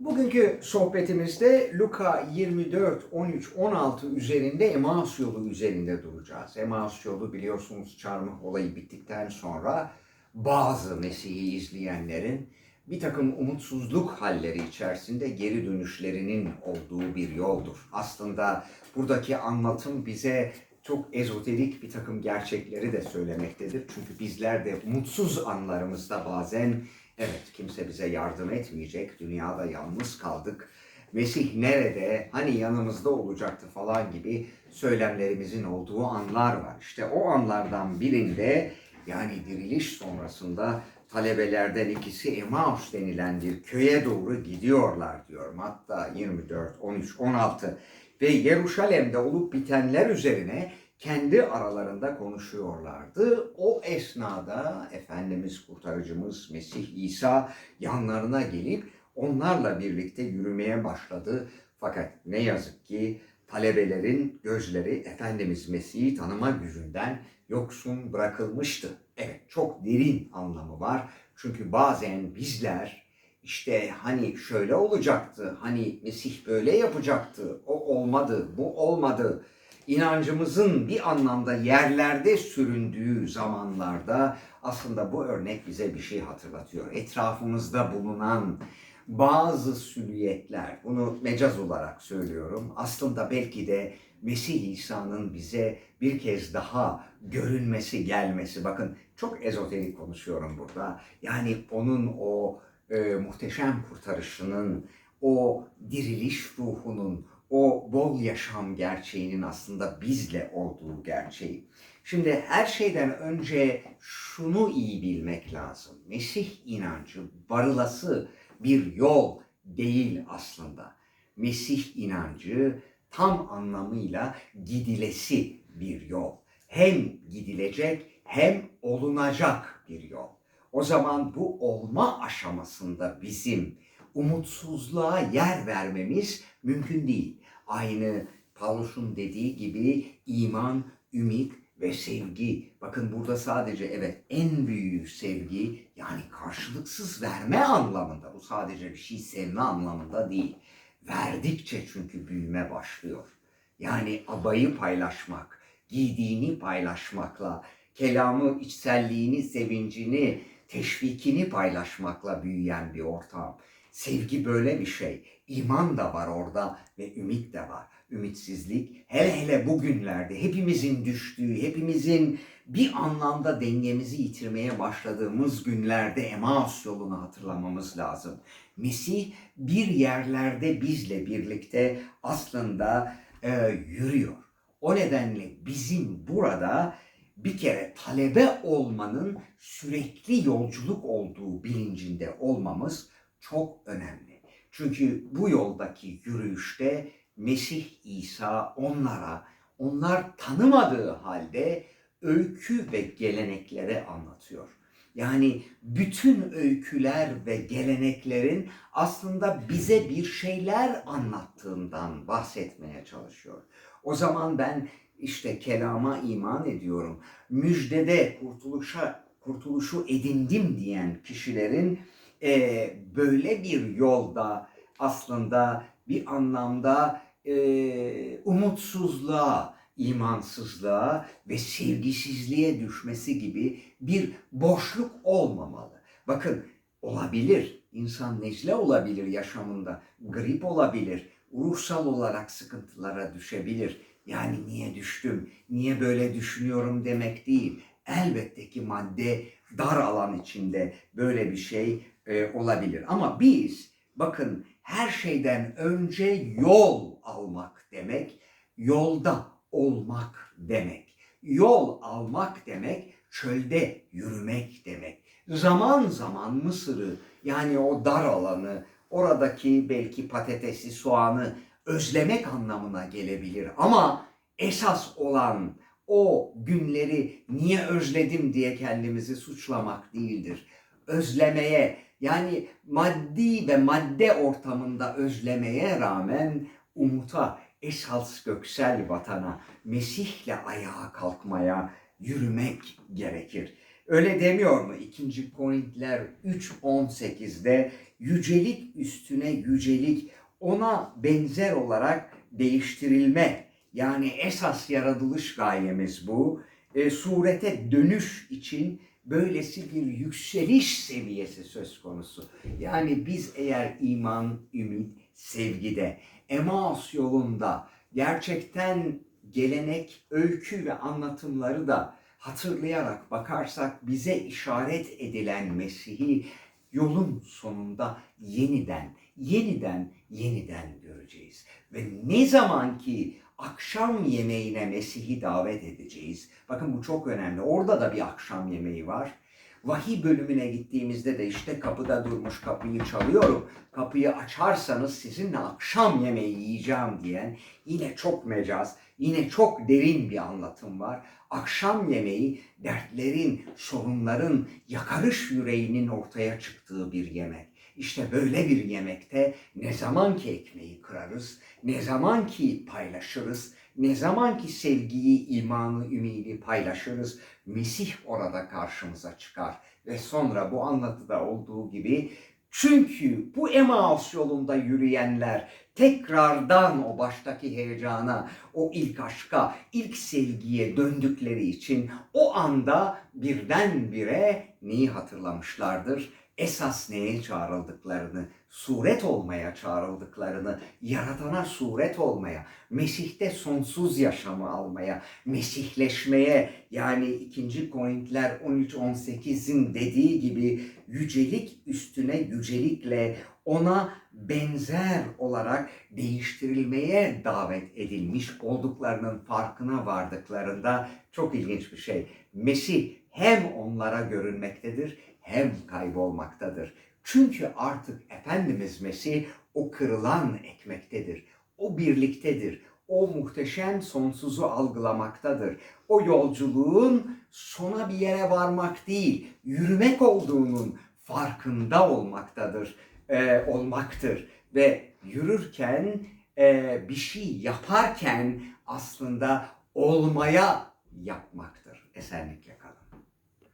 Bugünkü sohbetimizde Luka 24, 13, 16 üzerinde Emaus yolu üzerinde duracağız. Emaus yolu biliyorsunuz çarmıh olayı bittikten sonra bazı Mesih'i izleyenlerin bir takım umutsuzluk halleri içerisinde geri dönüşlerinin olduğu bir yoldur. Aslında buradaki anlatım bize çok ezoterik bir takım gerçekleri de söylemektedir. Çünkü bizler de mutsuz anlarımızda bazen evet kimse bize yardım etmeyecek, dünyada yalnız kaldık. Mesih nerede, hani yanımızda olacaktı falan gibi söylemlerimizin olduğu anlar var. İşte o anlardan birinde yani diriliş sonrasında talebelerden ikisi Emaus denilen bir köye doğru gidiyorlar diyor. Hatta 24, 13, 16 ve Yeruşalim'de olup bitenler üzerine kendi aralarında konuşuyorlardı. O esnada Efendimiz Kurtarıcımız Mesih İsa yanlarına gelip onlarla birlikte yürümeye başladı. Fakat ne yazık ki talebelerin gözleri Efendimiz Mesih'i tanıma gücünden yoksun bırakılmıştı. Evet çok derin anlamı var. Çünkü bazen bizler işte hani şöyle olacaktı, hani Mesih böyle yapacaktı, o olmadı, bu olmadı. İnancımızın bir anlamda yerlerde süründüğü zamanlarda aslında bu örnek bize bir şey hatırlatıyor. Etrafımızda bulunan bazı süliyetler, bunu mecaz olarak söylüyorum. Aslında belki de Mesih İsa'nın bize bir kez daha görünmesi, gelmesi. Bakın çok ezoterik konuşuyorum burada. Yani onun o e, muhteşem kurtarışının, o diriliş ruhunun, o bol yaşam gerçeğinin aslında bizle olduğu gerçeği. Şimdi her şeyden önce şunu iyi bilmek lazım. Mesih inancı barılası bir yol değil aslında. Mesih inancı tam anlamıyla gidilesi bir yol. Hem gidilecek hem olunacak bir yol. O zaman bu olma aşamasında bizim umutsuzluğa yer vermemiz mümkün değil. Aynı Pavlus'un dediği gibi iman, ümit ve sevgi. Bakın burada sadece evet en büyük sevgi yani karşılıksız verme anlamında. Bu sadece bir şey sevme anlamında değil. Verdikçe çünkü büyüme başlıyor. Yani abayı paylaşmak, giydiğini paylaşmakla, kelamı, içselliğini, sevincini, teşvikini paylaşmakla büyüyen bir ortam. Sevgi böyle bir şey. İman da var orada ve ümit de var. Ümitsizlik hele hele bugünlerde hepimizin düştüğü, hepimizin bir anlamda dengemizi yitirmeye başladığımız günlerde Emaus yolunu hatırlamamız lazım. Mesih bir yerlerde bizle birlikte aslında e, yürüyor. O nedenle bizim burada bir kere talebe olmanın sürekli yolculuk olduğu bilincinde olmamız çok önemli. Çünkü bu yoldaki yürüyüşte Mesih İsa onlara, onlar tanımadığı halde öykü ve gelenekleri anlatıyor. Yani bütün öyküler ve geleneklerin aslında bize bir şeyler anlattığından bahsetmeye çalışıyor. O zaman ben işte kelama iman ediyorum. Müjdede kurtuluşa kurtuluşu edindim diyen kişilerin e, böyle bir yolda aslında bir anlamda e, umutsuzluğa, imansızlığa ve sevgisizliğe düşmesi gibi bir boşluk olmamalı. Bakın olabilir, insan nezle olabilir yaşamında, grip olabilir, ruhsal olarak sıkıntılara düşebilir. Yani niye düştüm, niye böyle düşünüyorum demek değil. Elbette ki madde dar alan içinde böyle bir şey e, olabilir. Ama biz bakın her şeyden önce yol almak demek, yolda olmak demek. Yol almak demek çölde yürümek demek. Zaman zaman Mısır'ı yani o dar alanı, oradaki belki patatesi, soğanı özlemek anlamına gelebilir. Ama esas olan o günleri niye özledim diye kendimizi suçlamak değildir. Özlemeye yani maddi ve madde ortamında özlemeye rağmen umuta, esas göksel vatana, Mesih'le ayağa kalkmaya yürümek gerekir. Öyle demiyor mu? 2. Korintiler 3.18'de yücelik üstüne yücelik ona benzer olarak değiştirilme. Yani esas yaratılış gayemiz bu. E, surete dönüş için böylesi bir yükseliş seviyesi söz konusu. Yani biz eğer iman, ümit, sevgide, Emaus yolunda gerçekten gelenek, öykü ve anlatımları da hatırlayarak bakarsak bize işaret edilen Mesih'i yolun sonunda yeniden, yeniden, yeniden göreceğiz. Ve ne zaman ki akşam yemeğine Mesih'i davet edeceğiz. Bakın bu çok önemli. Orada da bir akşam yemeği var. Vahiy bölümüne gittiğimizde de işte kapıda durmuş kapıyı çalıyorum. Kapıyı açarsanız sizinle akşam yemeği yiyeceğim diyen yine çok mecaz, yine çok derin bir anlatım var. Akşam yemeği dertlerin, sorunların, yakarış yüreğinin ortaya çıktığı bir yemek. İşte böyle bir yemekte ne zaman ki ekmeği kırarız, ne zaman ki paylaşırız, ne zaman ki sevgiyi, imanı, ümidi paylaşırız, Mesih orada karşımıza çıkar. Ve sonra bu anlatıda olduğu gibi çünkü bu Emaus yolunda yürüyenler tekrardan o baştaki heyecana, o ilk aşka, ilk sevgiye döndükleri için o anda birdenbire neyi hatırlamışlardır? Esas neye çağrıldıklarını, suret olmaya çağrıldıklarını, yaratana suret olmaya, Mesih'te sonsuz yaşamı almaya, mesihleşmeye yani 2. Korintiler 13-18'in dediği gibi yücelik üstüne yücelikle ona benzer olarak değiştirilmeye davet edilmiş olduklarının farkına vardıklarında çok ilginç bir şey. Mesih hem onlara görünmektedir hem kaybolmaktadır. Çünkü artık Efendimiz Mesih o kırılan ekmektedir. O birliktedir. O muhteşem sonsuzu algılamaktadır. O yolculuğun sona bir yere varmak değil, yürümek olduğunun farkında olmaktadır, e, olmaktır. Ve yürürken, e, bir şey yaparken aslında olmaya yapmaktır. Esenlikle.